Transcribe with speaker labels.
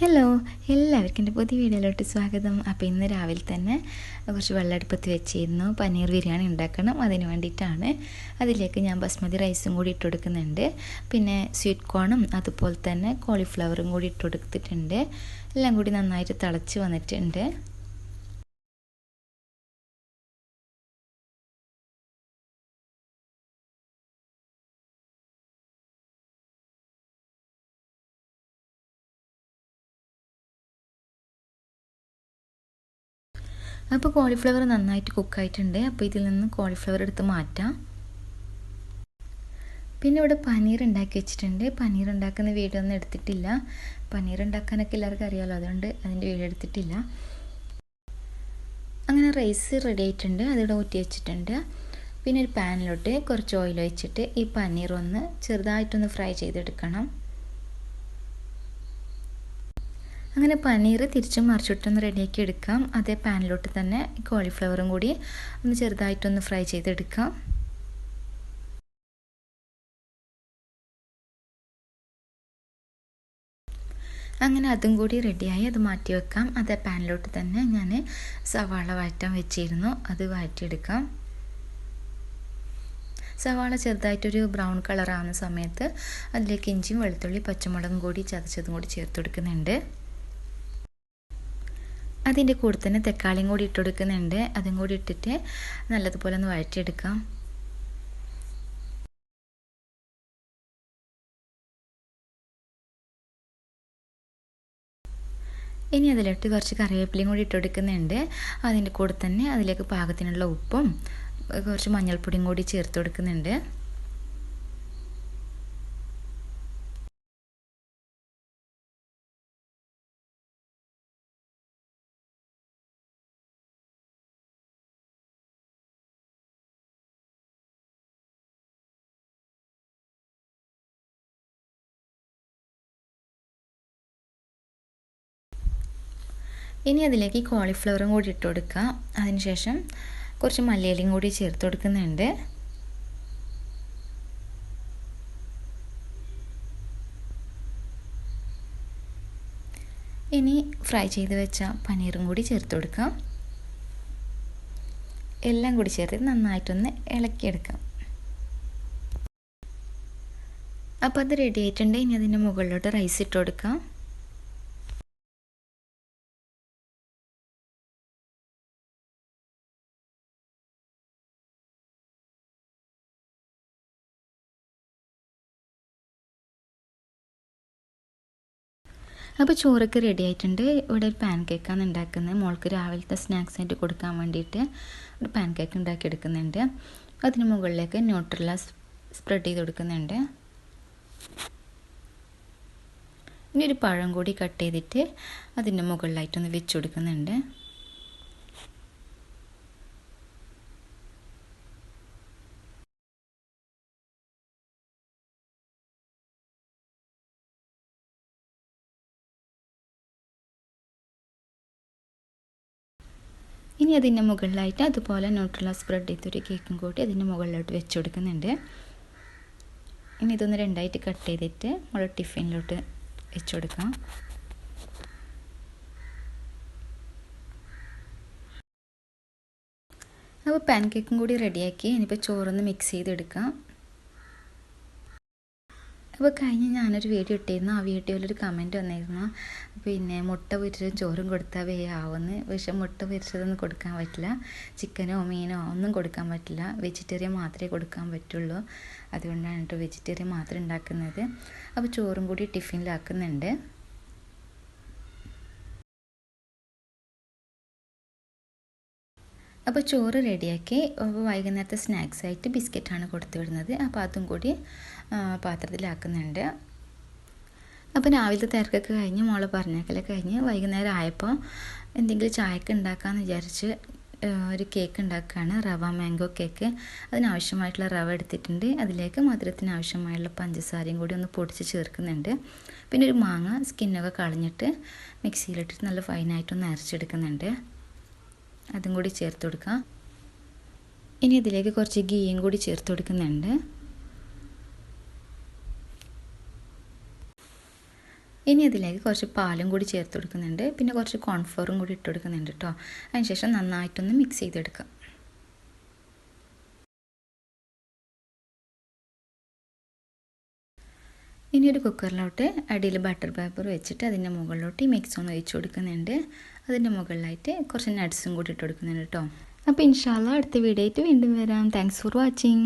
Speaker 1: Hello എല്ലാവർക്കും എന്റെ പുതിയ വീഡിയോയിലോട്ട് സ്വാഗതം. അപ്പോൾ ഇന്ന് രാവിലെ തന്നെ കുറച്ച് വെള്ളമെടുപ്പത്ത് വെച്ചിരുന്നു. പനീർ ബിരിയാണി ഉണ്ടാക്കണം അതിന് വേണ്ടിയിട്ടാണ്. അതിലേക്ക് ഞാൻ ബസ്മതി റൈസും കൂടി ഇട്ട് കൊടുക്കുന്നുണ്ട്. പിന്നെ സ്വീറ്റ് കോണും അതുപോലെ തന്നെ കോളിഫ്ലവറും കൂടി ഇട്ട് കൊടുത്തിട്ടുണ്ട്. എല്ലാം കൂടി നന്നായിട്ട് തിളച്ച് വന്നിട്ടുണ്ട്. അപ്പോൾ കോളിഫ്ലവർ നന്നായിട്ട് കുക്കായിട്ടുണ്ട് അപ്പോൾ ഇതിൽ നിന്ന് കോളിഫ്ലവർ എടുത്ത് മാറ്റാം. പിന്നെ ഇവിടെ പനീർ ഉണ്ടാക്കി വെച്ചിട്ടുണ്ട്. പനീർ ഉണ്ടാക്കുന്ന വീഡിയോ ഒന്നും എടുത്തിട്ടില്ല. പനീർ ഉണ്ടാക്കാനൊക്കെ എല്ലാവർക്കും അറിയാമല്ലോ അതുകൊണ്ട് അതിന്റെ വീഡിയോ എടുത്തിട്ടില്ല. അങ്ങനെ റൈസ് റെഡി ആയിട്ടുണ്ട്. അതിവിടെ ഊറ്റി വെച്ചിട്ടുണ്ട്. പിന്നെ ഒരു പാനിലോട്ട് കുറച്ച് ഓയിൽ ഒഴിച്ചിട്ട് ഈ പനീർ ഒന്ന് ചെറുതായിട്ടൊന്ന് ഫ്രൈ ചെയ്തെടുക്കണം. അങ്ങനെ പനീർ തിരിച്ചും മറിച്ചിട്ടൊന്ന് റെഡിയാക്കി എടുക്കാം. അതേ പാനിലോട്ട് തന്നെ കോളിഫ്ലവറും കൂടി ഒന്ന് ചെറുതായിട്ടൊന്ന് ഫ്രൈ ചെയ്തെടുക്കാം. അങ്ങനെ അതും കൂടി റെഡിയായി അത് മാറ്റി വെക്കാം. അതേ പാനിലോട്ട് തന്നെ ഞാൻ സവാള വഴറ്റാൻ വെച്ചിരുന്നു. അത് വഴറ്റിയെടുക്കാം. സവാള ചെറുതായിട്ടൊരു ബ്രൗൺ കളറാവുന്ന സമയത്ത് അതിലേക്ക് ഇഞ്ചിയും വെളുത്തുള്ളി പച്ചമുളകും കൂടി ചതച്ചതും കൂടി ചേർത്ത് കൊടുക്കുന്നുണ്ട്. അതിന്റെ കൂടെ തന്നെ തക്കാളിയും കൂടി ഇട്ടുകൊടുക്കുന്നുണ്ട് അതും കൂടി ഇട്ടിട്ട് നല്ലതുപോലെ ഒന്ന് വഴറ്റിയെടുക്കാം. ഇനി അതിലിട്ട് കുറച്ച് കറിവേപ്പിലയും കൂടി ഇട്ടുകൊടുക്കുന്നുണ്ട് അതിന്റെ കൂടെ തന്നെ അതിലേക്ക് പാകത്തിനുള്ള ഉപ്പും കുറച്ച് മഞ്ഞൾപ്പൊടിയും കൂടി ചേർത്ത് കൊടുക്കുന്നുണ്ട്. ഇനി അതിലേക്ക് കോളിഫ്ലവറും കൂടി ഇട്ട് കൊടുക്കുക അതിനുശേഷം കുറച്ച് മല്ലിയിലയും കൂടി ചേർത്ത് കൊടുക്കുന്നുണ്ട്. ഇനി ഫ്രൈ ചെയ്ത് വെച്ച പനീറും കൂടി ചേർത്ത് കൊടുക്കാം. എല്ലാം കൂടി ചേർത്ത് നന്നായിട്ടൊന്ന് ഇളക്കിയെടുക്കാം. അപ്പോൾ അത് റെഡി ആയിട്ടുണ്ട്. ഇനി അതിന്റെ മുകളിലോട്ട് റൈസ് ഇട്ട് കൊടുക്കാം. അപ്പോൾ ചോറൊക്കെ റെഡി ആയിട്ടുണ്ട്. ഇവിടെ ഒരു പാൻ കേക്കാണ് ഉണ്ടാക്കുന്നത്. മോൾക്ക് രാവിലത്തെ സ്നാക്സ് ആയിട്ട് കൊടുക്കാൻ വേണ്ടിയിട്ട് ഒരു പാൻ കേക്ക് ഉണ്ടാക്കി എടുക്കുന്നുണ്ട് അതിന് മുകളിലേക്ക് ന്യൂട്രല സ്പ്രെഡ് ചെയ്ത് കൊടുക്കുന്നുണ്ട്. ഇനി ഒരു പഴം കൂടി കട്ട് ചെയ്തിട്ട് അതിന്റെ മുകളിലായിട്ടൊന്ന് വെച്ച് കൊടുക്കുന്നുണ്ട്. ഇനി അതിന്റെ മുകളിലായിട്ട് അതുപോലെ ന്യൂട്രല സ്പ്രെഡ് ചെയ്തൊരു കേക്കും കൂട്ടി അതിന്റെ മുകളിലോട്ട് വെച്ച് കൊടുക്കുന്നുണ്ട്. ഇനി ഇതൊന്ന് രണ്ടായിട്ട് കട്ട് ചെയ്തിട്ട് നമ്മൾ ടിഫിനിലോട്ട് വെച്ച് കൊടുക്കാം. അപ്പോൾ പാൻ കേക്കും കൂടി റെഡിയാക്കി ഇനിയിപ്പോൾ ചോറൊന്ന് മിക്സ് ചെയ്തെടുക്കാം. അപ്പോൾ കഴിഞ്ഞ് ഞാനൊരു വീഡിയോ ഇട്ടിരുന്നു. ആ വീഡിയോയിലൊരു കമന്റ് വന്നിരുന്നു. പിന്നെ മുട്ട പൊരിച്ചതും ചോറും കൊടുത്താൽ വേയാവുമെന്ന് പക്ഷെ മുട്ട പൊരിച്ചതൊന്നും കൊടുക്കാൻ പറ്റില്ല. ചിക്കനോ മീനോ ഒന്നും കൊടുക്കാൻ പറ്റില്ല. വെജിറ്റേറിയൻ മാത്രമേ കൊടുക്കാൻ പറ്റുള്ളൂ. അതുകൊണ്ടാണ് കേട്ടോ വെജിറ്റേറിയൻ മാത്രം ഉണ്ടാക്കുന്നത്. അപ്പോൾ ചോറും കൂടി ടിഫിനിലാക്കുന്നുണ്ട് അപ്പോൾ ചോറ് റെഡിയാക്കി വൈകുന്നേരത്തെ സ്നാക്സ് ആയിട്ട് ബിസ്ക്കറ്റാണ് കൊടുത്തു വിടുന്നത് അപ്പോൾ അതും കൂടി പാത്രത്തിലാക്കുന്നുണ്ട്. അപ്പോൾ രാവിലത്തെ തിരക്കൊക്കെ കഴിഞ്ഞ് മോൾ പറഞ്ഞേക്കലൊക്കെ കഴിഞ്ഞ് വൈകുന്നേരം ആയപ്പോൾ എന്തെങ്കിലും ചായക്ക് ഉണ്ടാക്കാമെന്ന് വിചാരിച്ച് ഒരു കേക്ക് ഉണ്ടാക്കുകയാണ് റവ മാംഗോ കേക്ക്. അതിനാവശ്യമായിട്ടുള്ള റവ എടുത്തിട്ടുണ്ട്. അതിലേക്ക് മധുരത്തിന് ആവശ്യമായുള്ള പഞ്ചസാരയും കൂടി ഒന്ന് പൊടിച്ച് ചേർക്കുന്നുണ്ട്. പിന്നെ ഒരു മാങ്ങ സ്കിന്നൊക്കെ കളഞ്ഞിട്ട് മിക്സിയിലിട്ടിട്ട് നല്ല ഫൈനായിട്ടൊന്ന് അരച്ചെടുക്കുന്നുണ്ട്. അതും കൂടി ചേർത്ത് കൊടുക്കാം. ഇനി ഇതിലേക്ക് കുറച്ച് ഗീയും കൂടി ചേർത്ത് കൊടുക്കുന്നുണ്ട്. ഇനി അതിലേക്ക് കുറച്ച് പാലും കൂടി ചേർത്ത് കൊടുക്കുന്നുണ്ട്. പിന്നെ കുറച്ച് കോൺഫ്ലോറും കൂടി ഇട്ട് കൊടുക്കുന്നുണ്ട് കേട്ടോ അതിനുശേഷം നന്നായിട്ടൊന്ന് മിക്സ് ചെയ്തെടുക്കാം. ഇനി ഒരു കുക്കറിലോട്ട് അടിയിൽ ബട്ടർ പേപ്പർ വെച്ചിട്ട് അതിന്റെ മുകളിലോട്ട് ഈ മിക്സ് ഒന്ന് ഒഴിച്ചു കൊടുക്കുന്നുണ്ട്. അതിന്റെ മുകളിലായിട്ട് കുറച്ച് നട്ട്സും കൂടി ഇട്ട് കൊടുക്കുന്നുണ്ട് കേട്ടോ അപ്പോൾ ഇൻഷാല്ല അടുത്ത വീഡിയോ ആയിട്ട് വീണ്ടും വരാം. Thanks for watching